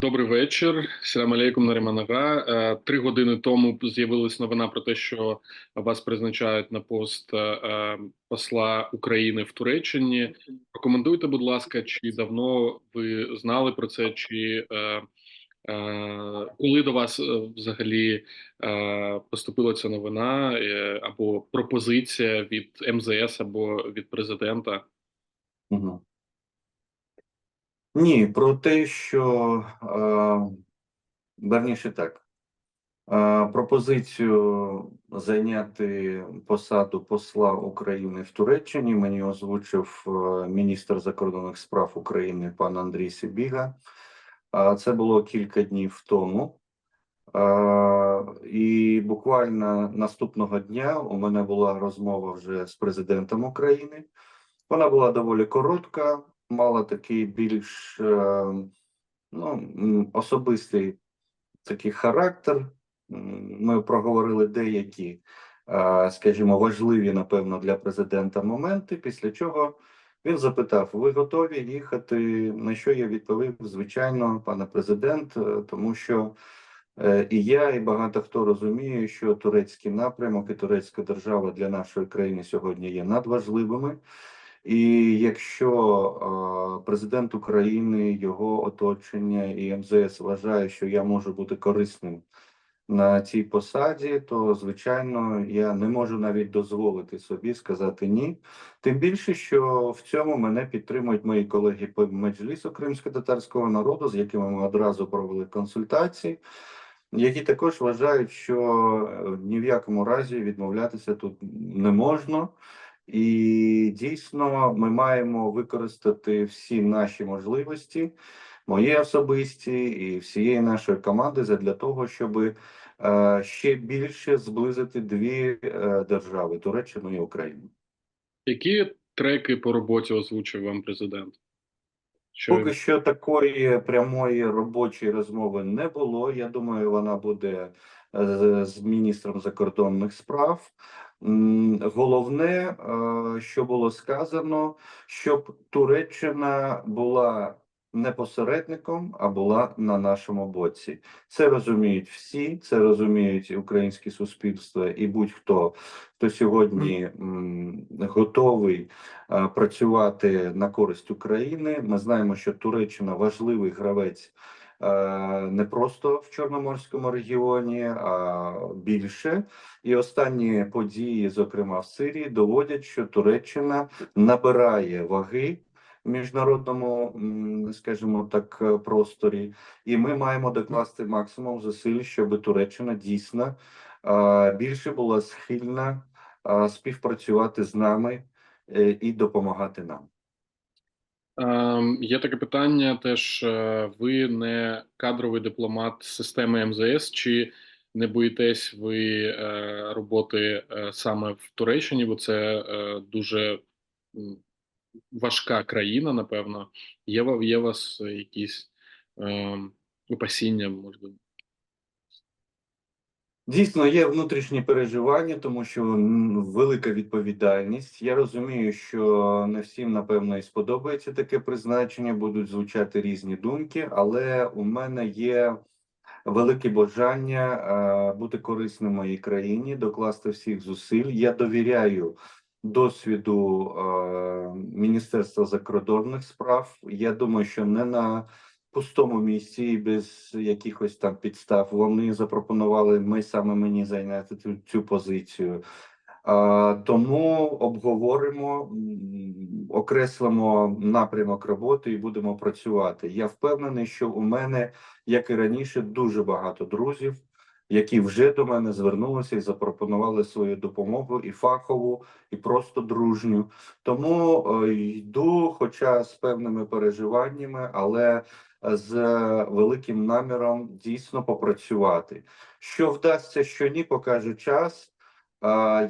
Добрий вечір. Салям алейкум Наріманага. Е, Три години тому з'явилась новина про те, що вас призначають на пост е, посла України в Туреччині. Прокоментуйте, будь ласка, чи давно ви знали про це, чи е, е, коли до вас е, взагалі е, поступила ця новина е, або пропозиція від МЗС або від президента? Мгм. Ні, про те, що е, верніше так. Е, пропозицію зайняти посаду посла України в Туреччині мені озвучив е, міністр закордонних справ України пан Андрій Сибіга. Е, це було кілька днів тому. І буквально наступного дня у мене була розмова вже з президентом України. Вона була доволі коротка, мала такий більш е, ну, особистий такий характер. Ми проговорили деякі, е, скажімо, важливі, напевно, для президента моменти. Після чого він запитав: Ви готові їхати? На що я відповів? Звичайно, пане президент, е, тому що і я, і багато хто розуміє, що турецький напрямок і турецька держава для нашої країни сьогодні є надважливими. І якщо президент України, його оточення і МЗС вважає, що я можу бути корисним на цій посаді, то звичайно я не можу навіть дозволити собі сказати ні. Тим більше, що в цьому мене підтримують мої колеги по меджлісу кримсько-татарського народу, з якими ми одразу провели консультації. Які також вважають, що е, ні в якому разі відмовлятися тут не можна, і дійсно ми маємо використати всі наші можливості, мої особисті і всієї нашої команди для того, щоб е, ще більше зблизити дві е, держави Туреччину і Україну. Які треки по роботі озвучив вам президент? Що Поки що такої прямої робочої розмови не було. Я думаю, вона буде е, з з міністром закордонних справ. Головне, е, що було сказано, щоб Туреччина була не посередником, а була на нашому боці. Це розуміють всі, це розуміють українське суспільство і будь-хто, хто сьогодні готовий е, працювати на користь України. Ми знаємо, що Туреччина важливий гравець не просто в Чорноморському регіоні, а більше. І останні події, зокрема в Сирії, доводять, що Туреччина набирає ваги. Міжнародному, скажімо так, е, просторі, і ми маємо докласти максимум зусиль, щоб Туреччина дійсно е, більше була схильна е, співпрацювати з нами е, і допомагати нам. Ем, Є таке питання. Теж е, ви не кадровий дипломат системи МЗС, чи не боїтесь ви е, роботи е, саме в Туреччині, бо це дуже важка країна, напевно. Є, є у вас якісь ем, опасіння, можливо? Дійсно, є внутрішні переживання, тому що велика відповідальність. Я розумію, що не всім напевно і сподобається таке призначення, будуть звучати різні думки, але у мене є велике бажання бути корисним моїй країні, докласти всіх зусиль. Я довіряю досвіду Міністерства закордонних справ. Я думаю, що не на пустому місці без якихось там підстав. Вони запропонували ми саме мені зайняти цю, цю позицію. А, тому обговоримо, окреслимо напрямок роботи і будемо працювати. Я впевнений, що у мене, як і раніше, дуже багато друзів, які вже до мене звернулися і запропонували свою допомогу і фахову, і просто дружню. Тому е, йду, хоча з певними переживаннями, але з великим наміром дійсно попрацювати. Що вдасться, що ні, покаже час.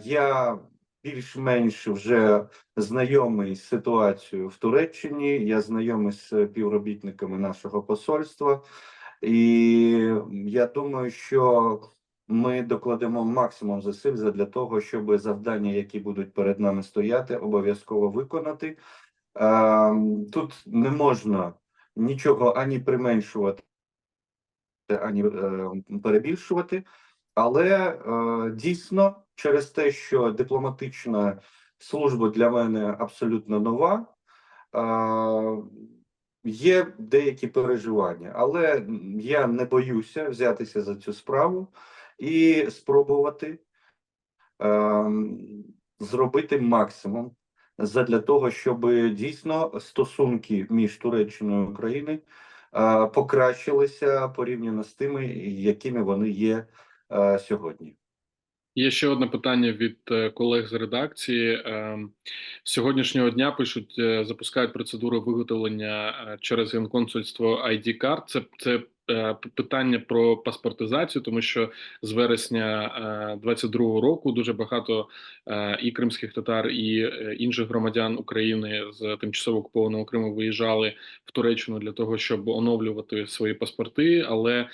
Я більш-менш вже знайомий з ситуацією в Туреччині. Я знайомий з співробітниками нашого посольства, і я думаю, що ми докладемо максимум зусиль для того, щоб завдання, які будуть перед нами стояти, обов'язково виконати. Ем, Тут не можна нічого ані применшувати. ані е, перебільшувати. Але е, дійсно, через те, що дипломатична служба для мене абсолютно нова, е, є деякі переживання, але я не боюся взятися за цю справу і спробувати ем, зробити максимум задля того, щоб дійсно стосунки між Туреччиною і Україною покращилися порівняно з тими, якими вони є сьогодні. Є ще одне питання від е, колег з редакції. Ем, З сьогоднішнього дня пишуть, е, запускають процедуру виготовлення е, через генконсульство ID карт. Це це питання про паспортизацію, тому що з вересня 22-го року дуже багато е, і кримських татар, і е, інших громадян України з тимчасово окупованого Криму виїжджали в Туреччину для того, щоб оновлювати свої паспорти, але е,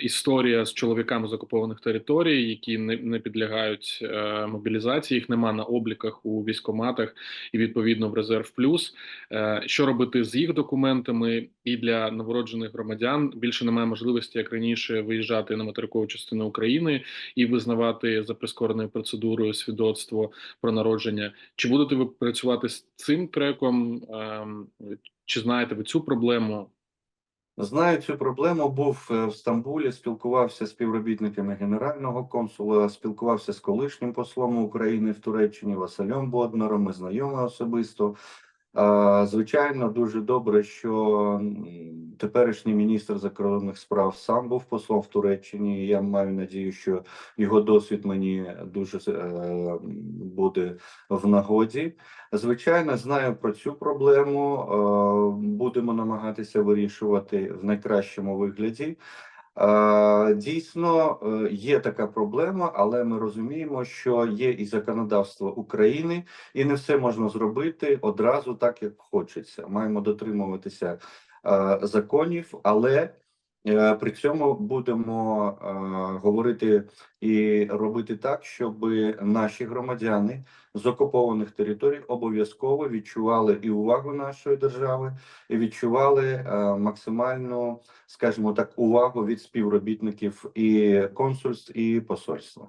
історія з чоловіками з окупованих територій, які не, не підлягають е, мобілізації, їх нема на обліках у військоматах і відповідно в резерв плюс. Е, що робити з їх документами і для новороджених громадян більше немає можливості, як раніше, виїжджати на материкову частину України і визнавати за прискореною процедурою свідоцтво про народження. Чи будете ви працювати з цим треком? Ем, чи знаєте ви цю проблему? Знаю цю проблему. Був е, в Стамбулі, спілкувався з співробітниками генерального консула, спілкувався з колишнім послом України в Туреччині Василем Боднаром. Ми знайомі особисто. Звичайно, дуже добре, що теперішній міністр закордонних справ сам був послом в Туреччині. Я маю надію, що його досвід мені дуже е, буде в нагоді. Звичайно, знаю про цю проблему. е, Будемо намагатися вирішувати в найкращому вигляді. Дійсно, е, є така проблема, але ми розуміємо, що є і законодавство України, і не все можна зробити одразу так, як хочеться. Маємо дотримуватися е, законів, але при цьому будемо е, говорити і робити так, щоб наші громадяни з окупованих територій обов'язково відчували і увагу нашої держави, і відчували е, максимальну, скажімо так, увагу від співробітників і консульств, і посольства.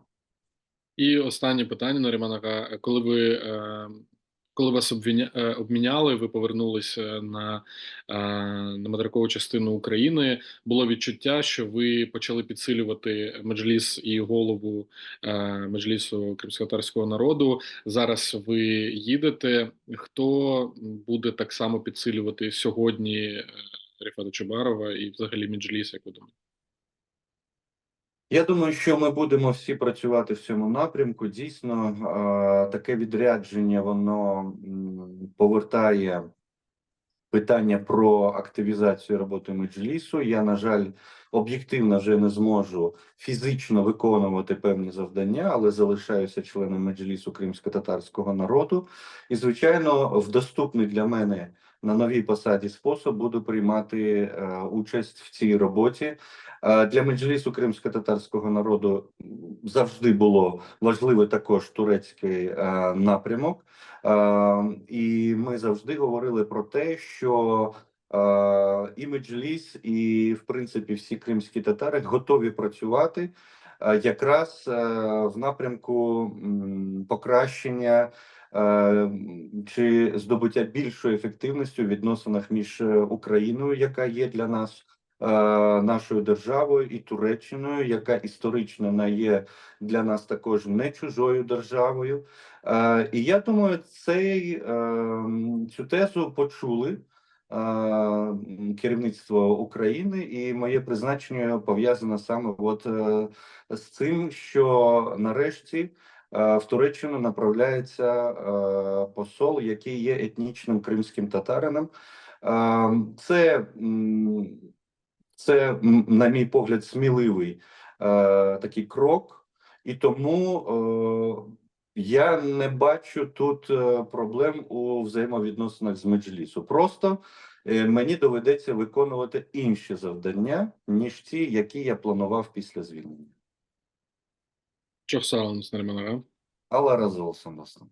І останнє питання Наріманага. Коли ви е, коли вас обвіня, е, обміняли, ви повернулися на, е, на материкову частину України. Було відчуття, що ви почали підсилювати меджліс і голову е, меджлісу кримськотарського народу. Зараз ви їдете. Хто буде так само підсилювати сьогодні Ріфата Чубарова і взагалі меджліс, як ви думаєте? Я думаю, що ми будемо всі працювати в цьому напрямку. Дійсно, таке відрядження воно повертає питання про активізацію роботи меджлісу. Я, на жаль, об'єктивно вже не зможу фізично виконувати певні завдання, але залишаюся членом меджлісу кримсько-татарського народу. І, звичайно, в доступний для мене на новій посаді спосіб буду приймати е, участь в цій роботі. Е, Для меджлісу кримсько-татарського народу завжди було важливий також турецький е, напрямок. І ми завжди говорили про те, що і меджліс, і в принципі всі кримські татари готові працювати якраз в напрямку покращення чи здобуття більшої ефективності у відносинах між е, Україною, яка є для нас е, нашою державою, і Туреччиною, яка історично є для нас також не чужою державою. Е, І я думаю, цей, е, цю тезу почули е, керівництво України, і моє призначення пов'язане саме от е, з цим, що нарешті е, в Туреччину направляється е, посол, який є етнічним кримським татарином. Е, Це, це, на мій погляд, сміливий е, такий крок, і тому е, я не бачу тут е, проблем у взаємовідносинах з меджлісу. Просто е, мені доведеться виконувати інші завдання, ніж ті, які я планував після звільнення. Çox sağ olun Nəriman ağa. Allah razı olsun dostum.